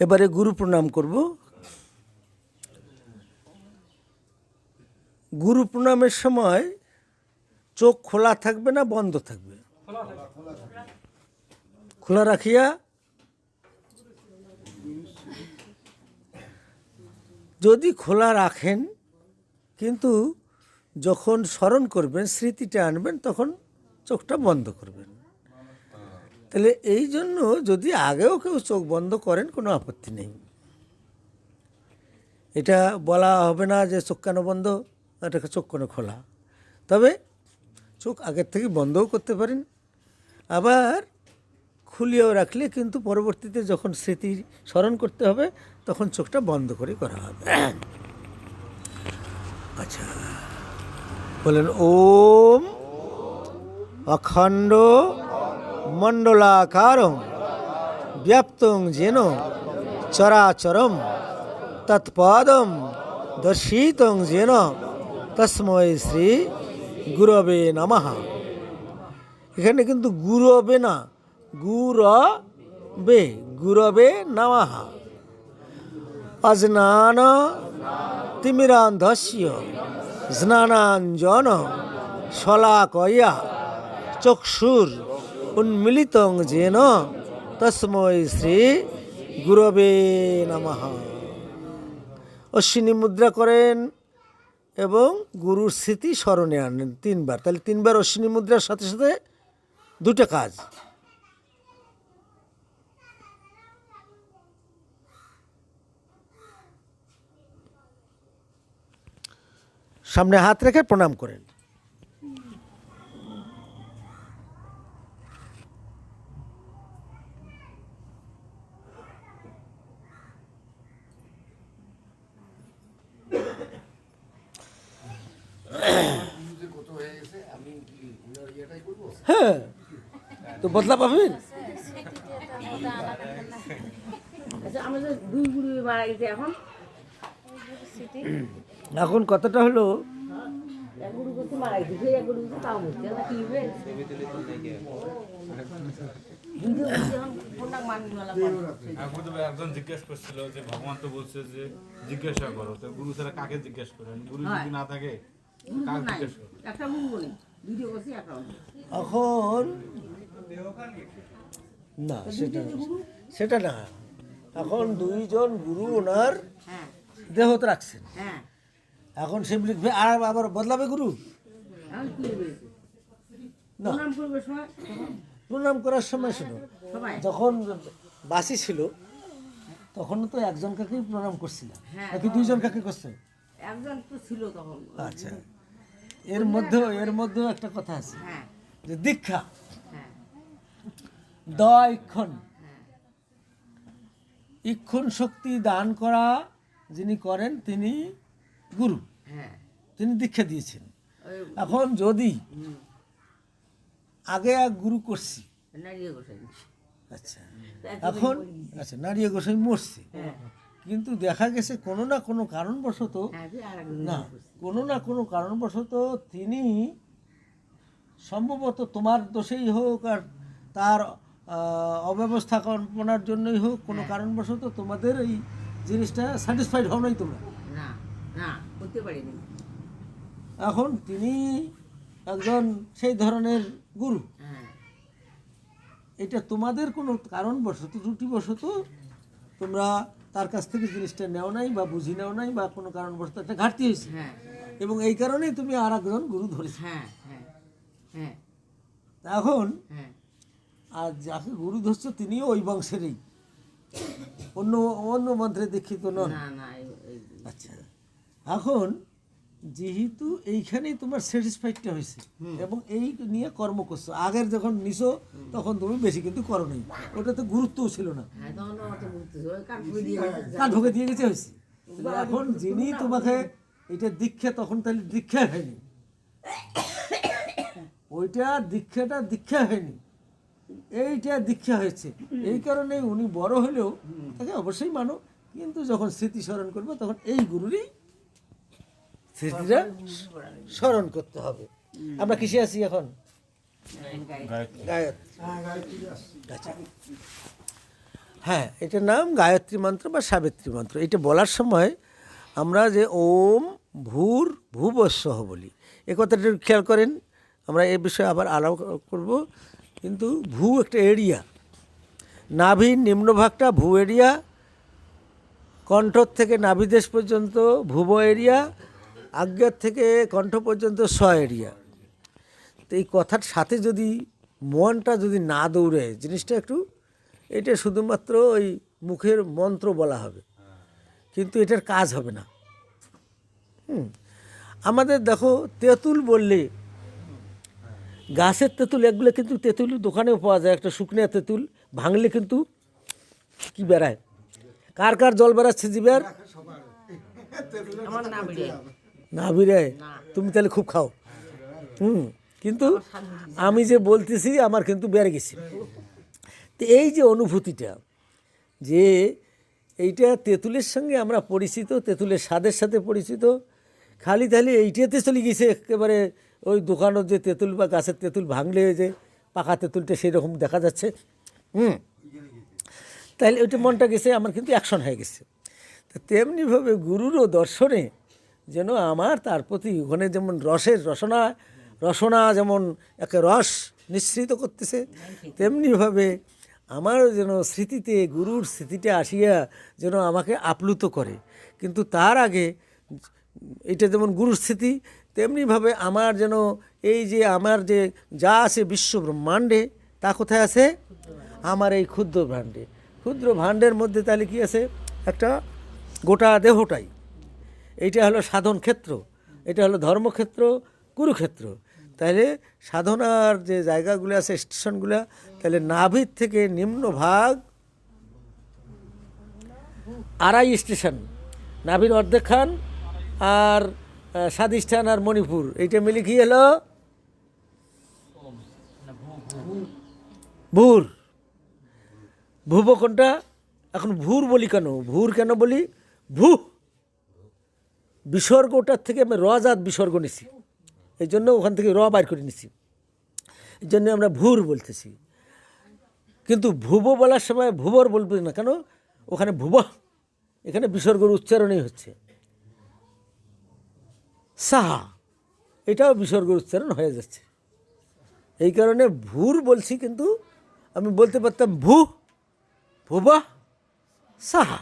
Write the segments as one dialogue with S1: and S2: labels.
S1: এবারে গুরু প্রণাম করব। গুরু প্রণামের সময় চোখ খোলা থাকবে না, বন্ধ থাকবে? খোলা রাখিয়া যদি খোলা রাখেন, কিন্তু যখন স্মরণ করবেন, স্মৃতিটা আনবেন, তখন চোখটা বন্ধ করবেন। তাহলে এই জন্য যদি আগেও কেউ চোখ বন্ধ করেন, কোনো আপত্তি নেই। এটা বলা হবে না যে চোখ কেন বন্ধ এটাকে চোখ কেন খোলা। তবে চোখ আগের থেকে বন্ধও করতে পারেন। আবার খুলিয়েও রাখলে কিন্তু পরবর্তীতে যখন স্মৃতি স্মরণ করতে হবে, তখন চোখটা বন্ধ করে করা হবে। আচ্ছা বলেন, ওম অখণ্ড মণ্ডলাকারং ব্যাপ্তং যেন চরাচরম তৎপদম দর্শিতং যেন তস্ময় শ্রী গুরবে নমঃ। এখানে কিন্তু গুরবে না, গুরবে গুরবে নমঃ। অজনান তিমিরান্ধস্য, স্নানাঞ্জন শলাকয়া, চক্ষুর উন্মিলিতং যেন তসময় শ্রী গুরবে নমঃ। অশ্বিনী মুদ্রা করেন এবং গুরুর স্মৃতি স্মরণে আনেন তিনবার। তাহলে তিনবার অশ্বিনী মুদ্রার সাথে সাথে দুটো কাজ। সামনে হাত রেখে প্রণাম করেন হ্যাঁ তো বদলা পাবেন
S2: আচ্ছা আমাদের দুই গুরু মারা গেছে এখন
S1: এখন কথাটা হলো
S2: এক গুরু করতে মারা গেছে সেই এক গুরু করতে তাও মরছে না কি হবে ভিডিও করছে এখন। কোনটা মানুষ মেলা
S3: এখন তো একজন জিজ্ঞেস করছিল যে ভগবান তো বলছে যে জিজ্ঞাসা করো। তো গুরু ছাড়া কাকে জিজ্ঞেস করেন? গুরু যদি না থাকে কাকে জিজ্ঞেস করো
S2: একটা গুরু
S1: এখন না সেটা সেটা না। এখন দুইজন গুরু ওনার
S2: হ্যাঁ।
S1: দেহত রাখছেন।
S2: হ্যাঁ।
S1: এখন সে লিখবে আর আবার বদলাবে গুরু? না।
S2: প্রণাম
S1: করার সময় শুনো
S2: সবাই?
S1: যখন বাসি ছিল তখন তো একজন কাকেই প্রণাম করছিলাম।
S2: হ্যাঁ।
S1: নাকি দুইজন কাকে করছে?
S2: একজন তো ছিল তখন।
S1: আচ্ছা। এর মধ্যেও এর মধ্যেও একটা কথা আছে।
S2: হ্যাঁ।
S1: যে দীক্ষা।
S2: হ্যাঁ।
S1: দ ইক্ষণ
S2: হ্যাঁ।
S1: ইক্ষণ শক্তি দান করা যিনি করেন তিনি গুরু। তিনি দীক্ষা দিয়েছেন। এখন যদি আগে এক গুরু করছি। আচ্ছা। এখন আচ্ছা নারিয়া গোসাই মরছে। কিন্তু দেখা গেছে কোনো না কোনো কারণবশত
S2: হ্যাঁ
S1: না কোনো না কোনো কারণবশত তিনি সম্ভবত তোমার দোষেই হোক আর তার অব্যবস্থাপনার জন্যই হোক কোনো কারণবশত তোমাদের এই জিনিসটা স্যাটিসফাইড হও নাই তোমরা।
S2: না না করতে পারিনি।
S1: এখন তিনি একজন সেই ধরনের গুরু।
S2: হ্যাঁ।
S1: এটা তোমাদের কোনো কারণবশত ত্রুটিবশত তোমরা তার কাছ থেকে জিনিসটা নেও নাই বা বুঝি নেও নাই বা কোনো কারণবশত একটা ঘাটতি হয়েছে।
S2: হ্যাঁ।
S1: এবং এই কারণেই তুমি আর একজন গুরু ধরেছ।
S2: হ্যাঁ হ্যাঁ
S1: এখন আর যাকে গুরু ধরছো তিনিও ওই বংশেরই। অন্য অন্য মন্ত্রে দীক্ষিত নন। আচ্ছা। এখন যেহেতু এইখানেই তোমার স্যাটিসফাইডটা হয়েছে এবং এই নিয়ে কর্ম করছ। আগের যখন নিছো তখন তুমি বেশি কিন্তু করো নাই ওটাতে গুরুত্বও ছিল না।
S2: হ্যাঁ।
S1: কান ঢুকে দিয়ে গেছে হয়েছে। এখন যিনি তোমাকে এটা দীক্ষা তখন তাহলে দীক্ষা হয়নি। ওইটা দীক্ষাটা দীক্ষা হয়নি। এইটা দীক্ষা হয়েছে। এই কারণে উনি বড় হলেও তাকে অবশ্যই মানো। কিন্তু যখন স্মৃতি স্মরণ করবে তখন এই গুরুরই স্মৃতিটা স্মরণ করতে হবে। আমরা কিসে আছি এখন? আচ্ছা। হ্যাঁ এটার নাম গায়ত্রী মন্ত্র বা সাবিত্রী মন্ত্র। এটা বলার সময় আমরা যে ওম ভূর ভূবস্বহ বলি। এ কথাটা খেয়াল করেন, আমরা এ বিষয়ে আবার আলাপ করব। কিন্তু ভূ একটা এরিয়া। নাভির নিম্নভাগটা ভূ এরিয়া, কণ্ঠর থেকে নাভিদেশ পর্যন্ত ভূব এরিয়া আজ্ঞার থেকে কণ্ঠ পর্যন্ত স এরিয়া। তো এই কথার সাথে যদি মনটা যদি না দৌড়ে, জিনিসটা একটু, এটা শুধুমাত্র ওই মুখের মন্ত্র বলা হবে। কিন্তু এটার কাজ হবে না। হুম। আমাদের দেখো, তেঁতুল বললে, গাছের তেঁতুল এগুলো কিন্তু তেঁতুল দোকানেও পাওয়া যায়, একটা শুকনো তেঁতুল ভাঙলে কিন্তু কি বেড়ায়? কার কার জল বেড়াচ্ছে জিবার?
S2: আমার না বেড়ে
S1: না বিরায় তুমি তাহলে খুব খাও। হুম কিন্তু আমি যে বলতেছি আমার কিন্তু বেড়ে গেছে। তো এই যে অনুভূতিটা যে এইটা তেঁতুলের সঙ্গে আমরা পরিচিত তেঁতুলের স্বাদের সাথে পরিচিত খালি তাহলে এইটাতে চলে গেছে একেবারে ওই দোকানের যে তেঁতুল বা গাছের তেঁতুল ভাঙলে যে পাকা তেঁতুলটা সেই রকম দেখা যাচ্ছে। হুম তাহলে ওইটা মনটা গেছে আমার কিন্তু অ্যাকশন হয়ে গেছে। তো তেমনিভাবে গুরুরও দর্শনে যেন আমার তার প্রতি ওখানে যেমন রসের রসনা রসনা যেমন একে রস নিঃসৃত করতেছে, তেমনিভাবে আমারও যেন স্মৃতিতে, গুরুর স্মৃতিটা আসিয়া যেন আমাকে আপ্লুত করে। কিন্তু তার আগে এটা যেমন গুরুর স্মৃতি, তেমনিভাবে আমার যেন এই যে আমার যে যা আছে বিশ্ব ব্রহ্মাণ্ডে, তা কোথায় আছে? আমার এই ক্ষুদ্র ভাণ্ডে। ক্ষুদ্র ভাণ্ডের মধ্যে তাহলে কি আছে? একটা গোটা দেহটাই। এইটা হলো সাধন ক্ষেত্র এটা হলো ধর্মক্ষেত্র কুরুক্ষেত্র। তাহলে সাধনার যে জায়গাগুলো আছে স্টেশনগুলো তাহলে নাভির থেকে নিম্ন ভাগ আড়াই স্টেশন। নাভির অর্ধেক খান আর আহ, স্বাদিষ্ঠান আর মণিপুর। এইটা মিলে কি হলো? ভূর। ভূব কোনটা? এখন ভূর বলি কেন? ভূর কেন বলি? ভূ বিসর্গটার থেকে আমি রজাত বিসর্গ নিছি। এই জন্য ওখান থেকে র বাইর করে নিছি। এই জন্য আমরা ভুর বলতেছি। কিন্তু ভুব বলার সময় ভুবর বলবে না। কেন? ওখানে ভুব, এখানে বিসর্গর উচ্চারণই হচ্ছে। সাহা, এটাও বিসর্গর উচ্চারণ হয়ে যাচ্ছে। এই কারণে ভুর বলছি, কিন্তু আমি বলতে পারতাম ভু, ভুবা, সাহা।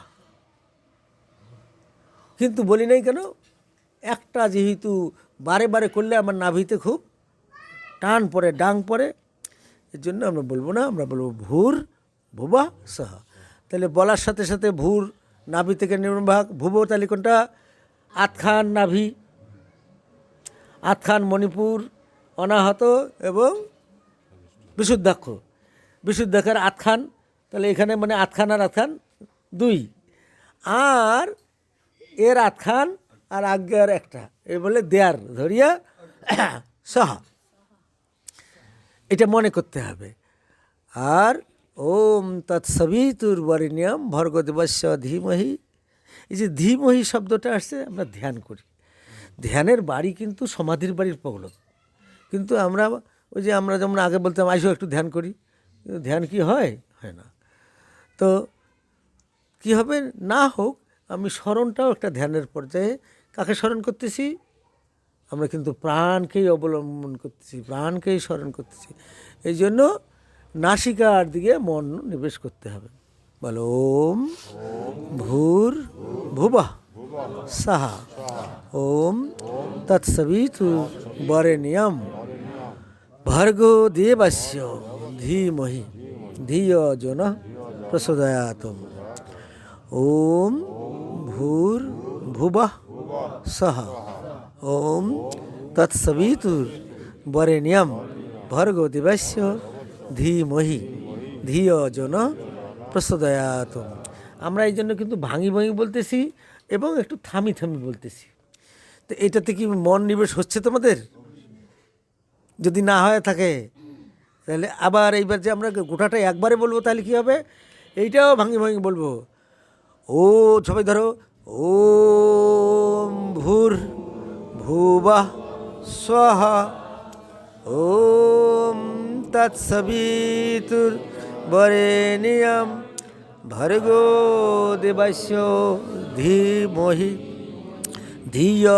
S1: কিন্তু বলি নাই কেন? একটা যেহেতু বারে বারে করলে আমার নাভিতে খুব টান পড়ে, ডাং পড়ে, এর জন্য আমরা বলব না, আমরা বলব ভুর, ভুবা, সাহা। তাহলে বলার সাথে সাথে ভুর নাভি থেকে নির্মভাগ ভুব তাহলে কোনটা? আতখান নাভি, আতখান মণিপুর, অনাহত এবং বিশুদ্ধাক্ষ। বিশুদ্ধাক্ষের আতখান, তাহলে এখানে মানে আতখান আর আতখান দুই। আর এর আতখান আর আজ্ঞার একটা। এ বলে দেয়ার ধরিয়া সহা। এটা মনে করতে হবে। আর ওম তৎসবিতুর বরিণিয়ম ভর্গদেবস্য ধীমহি। এই যে ধীমহি শব্দটা আসছে, আমরা ধ্যান করি। ধ্যানের বাড়ি কিন্তু সমাধির বাড়ির প্রবলত। কিন্তু আমরা ওই যে আমরা যেমন আগে বলতাম, আইসো একটু ধ্যান করি। কিন্তু ধ্যান কি হয়? হয় না। তো কি হবে? না হোক আমি স্মরণটাও একটা ধ্যানের পর্যায়ে কাকে স্মরণ করতেছি? আমরা কিন্তু প্রাণকেই অবলম্বন করতেছি, প্রাণকেই স্মরণ করতেছি। এই জন্য নাসিকার দিকে মন নিবেশ করতে হবে। বলো, ওম ভূর ভুবা সাহা, ওম তৎসবিতু বরেণ্যম। ভর্গো দেবস্য ধীমহি, ধিয় জন প্রসোদয়াতম ওম ভূর ভুবঃ সহ ওম তৎসবিতুর বরেণ্যম ভর্গো দেবস্য ধীমহি ধিয় জন প্রসোদয়াতম আমরা এই জন্য কিন্তু ভাঙি ভাঙি বলতেছি এবং একটু থামি থামি বলতেছি। তো এটাতে কি মন নিবেশ হচ্ছে তোমাদের? যদি না হয়ে থাকে, তাহলে আবার এইবার যে আমরা গোটাটা একবারে বলব তাহলে কী হবে? এইটাও ভাঙি ভাঙি বলব। ও সবাই ধরো। ও ভূর ভূবাহ স্বহ। ওম তৎসবিতুর বরেণ্যম ভর্গো দেবাস্য ধীমহি। ধিয়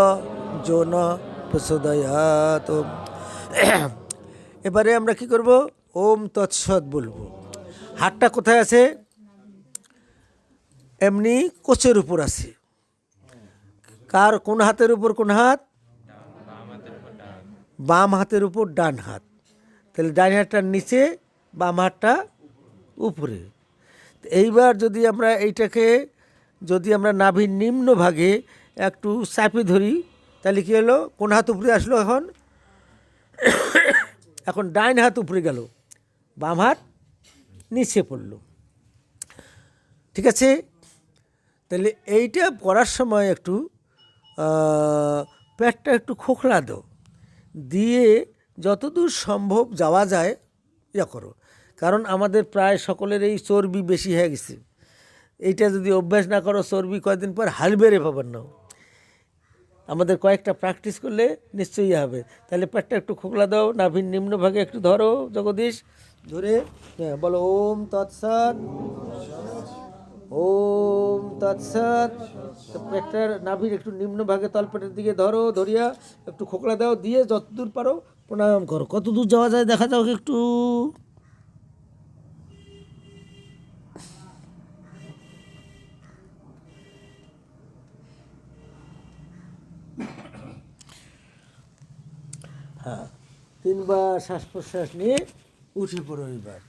S1: জন প্রসোদয়াত। এবারে আমরা কি করব? ওম তৎসৎ বলব। হাতটা কোথায় আছে? এমনি কোচের উপর আছে। কার কোন হাতের উপর কোন হাত? বাম হাতের উপর ডান হাত। তাহলে ডান হাতটার নিচে, বাম হাতটা উপরে। এইবার যদি আমরা এইটাকে, যদি আমরা নাভির নিম্ন ভাগে একটু চাপে ধরি, তাহলে কী হলো? কোন হাত উপরে আসলো এখন? এখন ডাইন হাত উপরে গেল, বাম হাত নিচে পড়ল। ঠিক আছে? তাহলে এইটা পড়ার সময় একটু পেটটা একটু খোখলা দাও। দিয়ে যতদূর সম্ভব যাওয়া যায়, ইয়া করো। কারণ আমাদের প্রায় সকলের এই চর্বি বেশি হয়ে গেছে। এইটা যদি অভ্যাস না করো, চর্বি কয়েকদিন পর হাল বেড়ে পাবেন না আমাদের কয়েকটা প্র্যাকটিস করলে নিশ্চয়ই হবে। তাহলে পেটটা একটু খোকলা দাও, নাভির নিম্নভাগে একটু ধরো, জগদীশ। ধরে হ্যাঁ বলো, ওম তৎসৎ। ওম তৎসৎ পেটটার নাভির একটু নিম্নভাগে তলপেটের দিকে ধরো, ধরিয়া একটু খোকলা দাও, দিয়ে যতদূর পারো প্রণাম করো। কত দূর যাওয়া যায় দেখা যাও একটু। হ্যাঁ তিনবার শ্বাস প্রশ্বাস নিয়ে উঠে পড়ো এবার।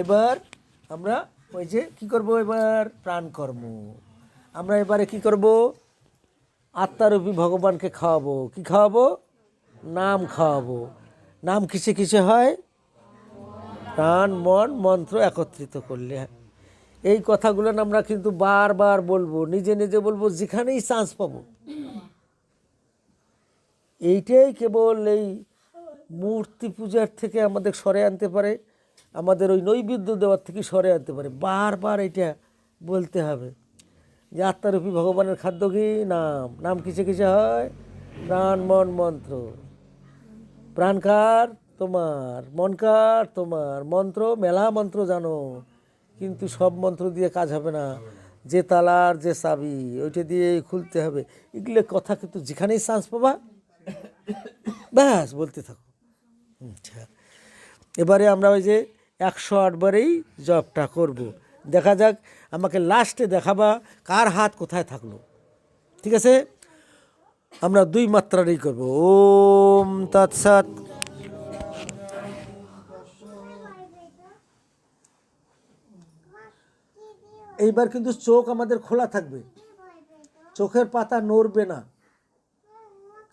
S1: এবার আমরা ওই যে কি করব এবার? প্রাণ কর্ম আমরা এবারে কি করব? আত্মারূপী ভগবানকে খাওয়াবো। কি খাওয়াবো? নাম খাওয়াবো। নাম কিসে কিসে হয়? প্রাণ, মন, মন্ত্র একত্রিত করলে। এই কথাগুলো আমরা কিন্তু বারবার বলব। নিজে নিজে বলব, যেখানেই চান্স পাবো। এইটাই কেবল এই মূর্তি পূজার থেকে আমাদের সরে আনতে পারে। আমাদের ওই নৈবেদ্য দেওয়ার থেকে সরে আনতে পারে। বারবার এটা বলতে হবে যে, আত্মারূপী ভগবানের খাদ্য কি? নাম। নাম কিসে কিসে হয়? প্রাণ, মন, মন্ত্র। প্রাণকার তোমার। মনকার তোমার। মন্ত্র? মেলা মন্ত্র জানো। কিন্তু সব মন্ত্র দিয়ে কাজ হবে না। যে তালার, যে চাবি, ওইটা দিয়ে খুলতে হবে। এগুলো কথা কিন্তু যেখানেই চান্স পাবা, ব্যাস, বলতে থাকো। আচ্ছা এবারে আমরা ওই যে একশো আটবারেই জবটা করব। দেখা যাক আমাকে লাস্টে দেখাবা কার হাত কোথায় থাকল। ঠিক আছে? আমরা দুই মাত্রারই করব। ওম তৎসৎ। এইবার কিন্তু চোখ আমাদের খোলা থাকবে। চোখের পাতা নড়বে না।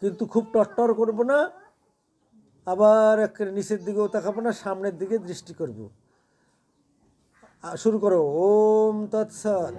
S1: কিন্তু খুব টট্টর করব না। আবার এক নিচের দিকেও তাকাবো না সামনের দিকে দৃষ্টি করব। শুরু করো। ওম তৎসৎ।